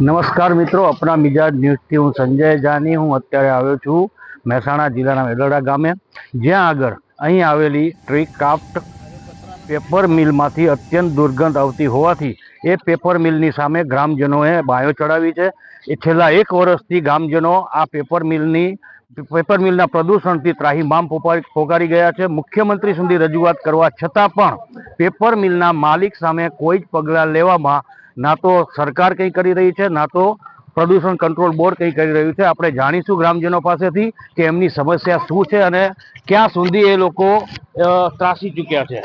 નમસ્કાર મિત્રો, અપના મિજાજ ન્યૂઝથી હું સંજય જાની, હું અત્યારે આવ્યો છું મહેસાણા જિલ્લાના વેલોડા ગામે. જ્યાં આગળ અહીં આવેલી ટ્રી ક્રાફ્ટ પેપર મિલમાંથી અત્યંત દુર્ગંધ આવતી હોવાથી એ પેપર મિલની સામે ગ્રામજનોએ બાયો ચડાવી છે. એ છેલ્લા એક વર્ષથી ગામજનો આ પેપર મિલની, પેપર મિલના પ્રદૂષણથી ત્રાહીમામ પોપા- પોકારી ગયા છે. મુખ્યમંત્રી સુધી રજૂઆત કરવા છતાં પણ પેપર મિલના માલિક સામે કોઈ જ પગલાં લેવામાં ના તો સરકાર કંઈ કરી રહી છે ના તો પ્રદૂષણ કંટ્રોલ બોર્ડ કંઈ કરી રહ્યું છે. આપણે જાણીશું ગ્રામજનો પાસેથી કે એમની સમસ્યા શું છે અને ક્યાં સુધી એ લોકો ત્રાસી ચૂક્યા છે.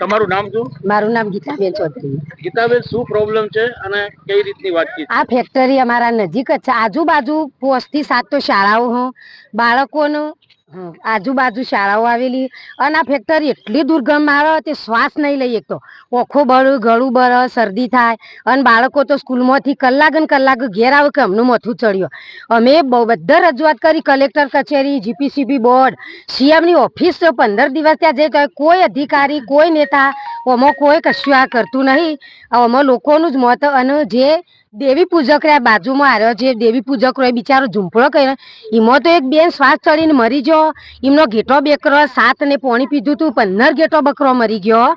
તમારું નામ શું? મારું નામ ગીતાબેન ચૌધરી. ગીતાબેન શું પ્રોબ્લેમ છે અને કઈ રીતની વાતચીત? આ ફેક્ટરી અમારા નજીક જ છે. આજુબાજુ પોચથી સાત તો શાળાઓ હું. બાળકોનું આજુબાજુ શાળાઓ આવેલી અને આ ફેક્ટરી એટલી દુર્ગંધ મારે તે શ્વાસ નહીં લઈ એક તો ઓખો બળ, ગળું બળ શરદી થાય અને બાળકો તો સ્કૂલમાંથી કલાક ને કલાક ઘેર આવે કે અમનું મથું ચડ્યો. અમે બધા રજૂઆત કરી, કલેક્ટર કચેરી, જીપીસીબી બોર્ડ સીએમની ઓફિસ પંદર દિવસ ત્યાં જઈ તો કોઈ અધિકારી, કોઈ નેતા ઓમાં કોઈ કશું આ કરતું નહીં. આમાં લોકોનું જ મત અને જે દેવી પૂજક રહ્યા, બાજુમાં આવ્યો જે દેવી પૂજક રહ્યો બિચારો ઝૂંપડો કર્યો. એમાં તો એક બેન શ્વાસ ચડીને મરી ગયો. એમનો ઘેટો બેકરો સાત ને પોણી પીધું તું, પંદર ઘેટો બકરો મરી ગયો.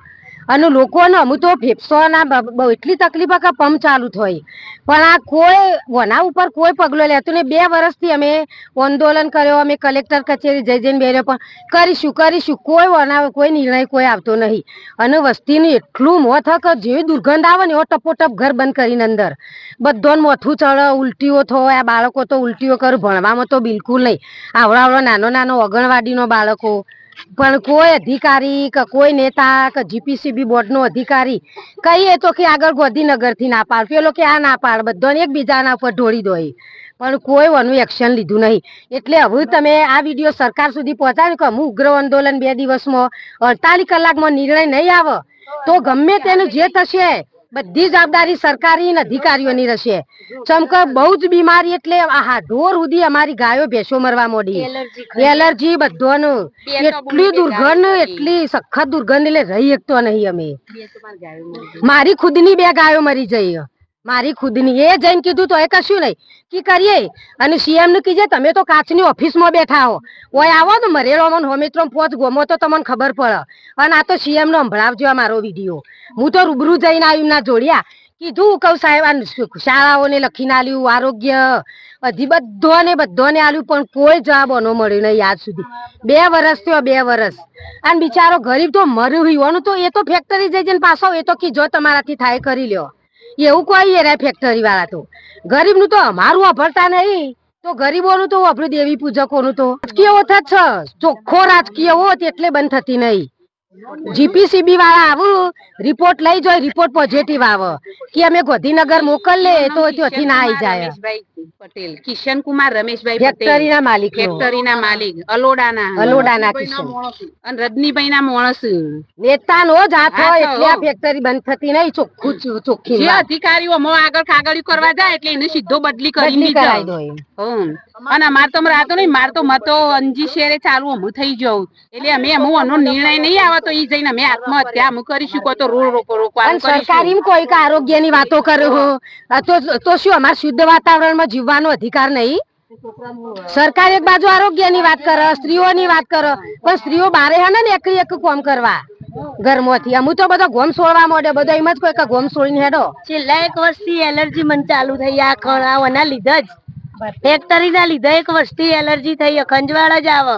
અને લોકોને અમુક તો ફેફસોના બ- બ- એટલી તકલીફ કે પંપ ચાલુ થઈ પણ આ કોઈ, વના ઉપર કોઈ પગલો લેતું નહીં બે વર્ષથી અમે આંદોલન કર્યો, અમે કલેક્ટર કચેરી જઈ જઈને બેર્યો પણ કરીશું કરીશું. કોઈ વના, કોઈ નિર્ણય કોઈ આવતો નહીં. અને વસ્તીનું એટલું મોં કે જેવી દુર્ગંધ આવે ને એવો ટપોટપ ઘર બંધ કરીને અંદર. બધોને મોથું ચડે, ઉલટીઓ થાય આ બાળકો તો ઉલટીઓ કર. ભણવામાં તો બિલકુલ નહીં. આવડા આવડો નાનો નાનો અગણવાડીનો બાળકો. પણ કોઈ અધિકારી કે કોઈ નેતા કે જીપીસીબી બોર્ડનો અધિકારી કહીએ તો કે આગળ ગોધીનગરથી ના પાડ. પેલો કે આ ના પાડ, બધાને એકબીજાના ઉપર ઢોળી દો પણ કોઈ એનું એક્શન લીધું નહીં. એટલે હવે તમે આ વીડિયો સરકાર સુધી પહોંચાડ્યો કે અમુક ઉગ્ર આંદોલન બે દિવસમાં અડતાલીસ કલાકમાં નિર્ણય નહીં આવે, તો ગમે તેનું જે થશે બધી જવાબદારી સરકારી અને અધિકારીઓની રહેશે. ચમકે બહુ જ બીમારી એટલે આહા ઢોર સુધી અમારી ગાયો ભેંસો મરવા મોડી. એલર્જી બધોનું. એટલી દુર્ગંધ એટલી સખત દુર્ગંધ એટલે રહી શકતો નહીં અમે. મારી ખુદની બે ગાયો મરી જઈ. મારી ખુદની. એ જઈને કીધું તો એ કશું નહીં. કે કરીએ? અને સીએમ ને કીજે, તમે તો કાચની ઓફિસમાં બેઠા હો. ઓય આવો તો મરેલો મન હોમિત્રો પોત ગોમો તો તમને ખબર પડે. અને આ તો સીએમ નો સંભળાવજો આ મારો વીડિયો. હું તો રૂબરૂ જઈને આવી ના જોડ્યા. કીધું કઉ સાહેબ, આ શાળાઓને લખીને આલ્યું, આરોગ્ય બધી બધોને બધોને આલ્યું, પણ કોઈ જવાબ એનો મળ્યો નહીં આજ સુધી. બે વર્ષ થયો, બે વર્ષ અને બિચારો ગરીબ તો મર્યું હોવાનું તો એ તો ફેક્ટરી જઈ જઈને પાછો એ તો કીજો તમારાથી થાય, કરી લ્યો. એવું કોઈ એ ફેક્ટરી વાળા તો. ગરીબનું તો અમારું વાપરતા નહીં. તો ગરીબોનું તો વાપર્યું દેવી પૂજકોનું તો. રાજકીય ઓછા જ ચોખ્ખો રાજકીય હોત એટલે બંધ થતી નહીં. જીપીસીબી વાળા આવું રિપોર્ટ લઈ જાય રિપોર્ટ પોઝિટિવ આવે. કે અમે ગોધીનગર મોકલે તો ત્યાંથી ના આવી જાય. પટેલ. કિશન કુમાર રમેશભાઈ ફેક્ટરી ના માલિક ફેક્ટરીના માલિક. અલોડાના. અલોડાના કિશન. અને રજનીભાઈ ના માણસ. નેતાનો જ હાથ હોય એટલે આ ફેક્ટરી બંધ થતી નહીં ચોખ્ખું ચોખ્ખી જે અધિકારીઓ મો આગળ કાગળિયું કરવા જાય એટલે એને સીધો બદલી કરી કરાવી દો અને અમાર તો રાતો નહીં માર તો મતો અંજી શેરે ચાલુ અમુ થઈ જવું. એટલે અમે અમુ એનો નિર્ણય નહીં આવે તો ઈ જઈને મેં આત્મહત્યા અમુ કરી શકો તો રોડ રોકો રોકવા સરકાર એમ કોઈ કે આરોગ્યની વાતો કરે તો તો શું અમારે શુદ્ધ વાતાવરણમાં જીવવાનો અધિકાર નહીં? સરકાર એક બાજુ આરોગ્યની વાત કરે સ્ત્રીઓની વાત કરે પણ સ્ત્રીઓ બારે હે ને એકલી એક કોમ કરવા? ઘરમાંથી. અમુ તો બધો ગોમ સોળવા માંડે બધો એમ જ કોઈ ગોમ સોળીને હેડો. છેલ્લા એક વર્ષથી એલર્જી મને ચાલુ થઈ આ ખણાઓના લીધે જ. ફેક્ટરીના લીધે એક વર્ષથી એલર્જી થઈ ખંજવાળ જ આવે.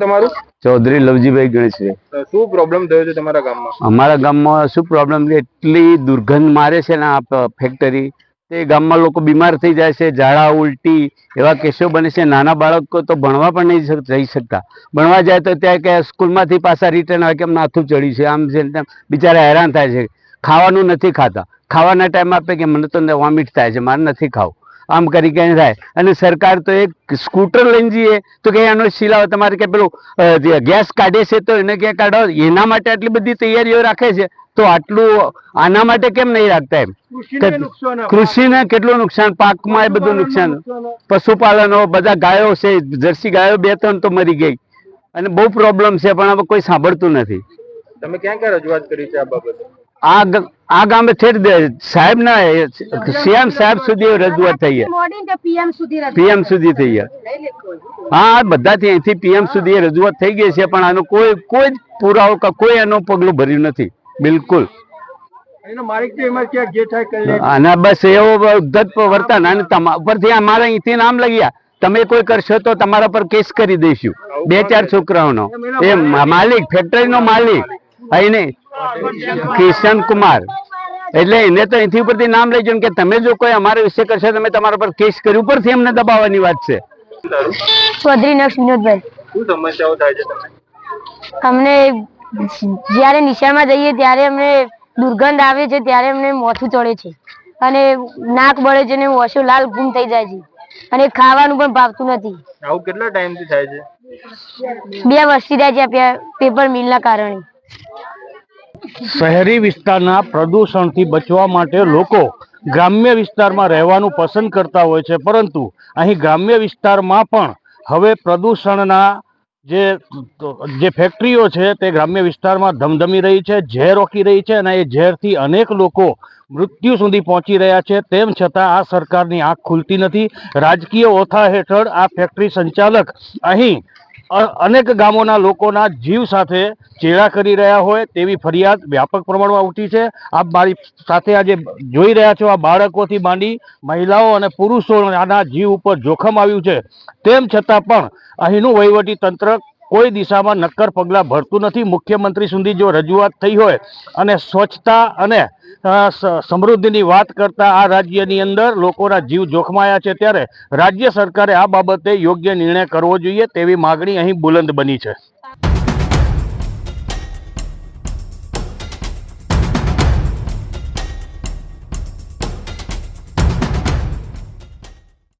તમારું? ચૌધરી લવજીભાઈ ગણેશભાઈ શું પ્રોબ્લેમ થયો છે તમારા ગામમાં? અમારા ગામમાં શું પ્રોબ્લેમ એટલી દુર્ગંધ મારે છે ને આ ફેક્ટરી તે ગામમાં લોકો બીમાર થઈ જાય છે ઝાડા ઉલટી એવા કેસો બને છે. નાના બાળકો તો ભણવા પણ નહીં જઈ શકતા. ભણવા જાય તો ત્યાં કે સ્કૂલમાંથી પાછા રિટર્ન આવે કે નાથું ચડ્યું છે. આમ છે તેમ બિચારા હેરાન થાય છે. ખાવાનું નથી ખાતા. ખાવાના ટાઈમ આપે કે મને તો વોમિટ થાય છે. મારે નથી ખાવું. આમ કરી કઈ થાય. અને સરકાર તો એક સ્કૂટર લઈને જઈએ તો કે એનો સિલાવો તમારે કે પેલું ગેસ કાઢે છે તો એને ક્યાં કાઢો? એના માટે આટલી બધી તૈયારીઓ રાખે છે. તો આટલું આના માટે કેમ નહીં રાખતા એમ? કૃષિને કેટલું નુકસાન? પાકમાં એ બધું નુકસાન. પશુપાલનો બધા ગાયો છે જર્સી ગાયો બે ત્રણ તો મરી ગઈ. અને બહુ પ્રોબ્લેમ છે પણ હવે કોઈ સાંભળતું નથી. તમે ક્યાં ક્યાં રજૂઆત કરી છે આ બાબતે? આ આ ગામે ઠેઠ દે- સાહેબના સીએમ સાહેબ સુધી રજૂઆત થઈ પીએમ સુધી રજૂઆત પીએમ સુધી થઈ હા બધાથી અહીંથી પીએમ સુધી રજૂઆત થઈ ગઈ છે પણ આનો કોઈ કોઈ જ પુરાવો કે કોઈ એનું પગલું ભર્યું નથી. બિલકુલ. એનો માલિક તો એમાં ક્યાં જે થાય કરી લે. અને બસ એવો ઉદ્ધત વર્તન અને ઉપરથી અમારા અહીંથી નામ લગ્યા. તમે કોઈ કરશો તો તમારા પર કેસ કરી દઈશું. બે ચાર છોકરાઓનો. એ માલિક ફેક્ટરીનો માલિક. અહીંને કિશન કુમાર. એટલે એને તો અહીંથી ઉપરથી નામ લઈ કે તમે જો કોઈ અમારા વિશે કરશો તમે તમારા પર કેસ કરી ઉપરથી અમને દબાવવાની વાત છે. ચૌધરી નક્ષ વિનોદભાઈ. શું સમસ્યાઓ થાય છે તમને? અમને જ્યારે નિશાળમાં જઈએ ત્યારે અમને દુર્ગંધ આવે છે ત્યારે અમને મોથું ચડે છે. અને નાક બળે છે ને ઓછો લાલ ગુમ થઈ જાય છે. અને ખાવાનું પણ ભાવતું નથી. આવું કેટલા ટાઈમથી થાય છે? બે વર્ષથી થાય છે પેપર મિલના કારણે. શહેરી વિસ્તારના પ્રદૂષણથી બચવા માટે લોકો ગ્રામ્ય વિસ્તારમાં રહેવાનું પસંદ કરતા હોય છે. પરંતુ અહીં ગ્રામ્ય વિસ્તારમાં પણ હવે પ્રદૂષણના જે જે ફેક્ટરીઓ છે તે ગ્રામ્ય વિસ્તારમાં ધમધમી રહી છે, ઝેર રોકી રહી છે અને એ ઝેરથી અનેક લોકો મૃત્યુ સુધી પહોંચી રહ્યા છે. તેમ છતાં આ સરકારની આંખ ખુલતી નથી. રાજકીય ઓથા હેઠળ આ ફેક્ટરી સંચાલક અહીં અનેક ગામોના લોકોના જીવ સાથે ચેડા કરી રહ્યા હોય તેવી ફરિયાદ વ્યાપક પ્રમાણમાં ઉઠી છે. આપ મારી સાથે આજે જોઈ રહ્યા છો આ બાળકોથી માંડી મહિલાઓ અને પુરુષો આના જીવ ઉપર જોખમ આવ્યું છે. તેમ છતાં પણ અહીંનું વહીવટી તંત્ર કોઈ દિશામાં નક્કર પગલાં ભરતું નથી. મુખ્યમંત્રી સુધી જો રજૂઆત થઈ હોય અને સ્વચ્છતા અને સમૃદ્ધિની વાત કરતા આ રાજ્યની અંદર લોકોના જીવ જોખમાયા છે ત્યારે રાજ્ય સરકારે આ બાબતે યોગ્ય નિર્ણય કરવો જોઈએ તેવી માગણી અહીં બુલંદ બની છે.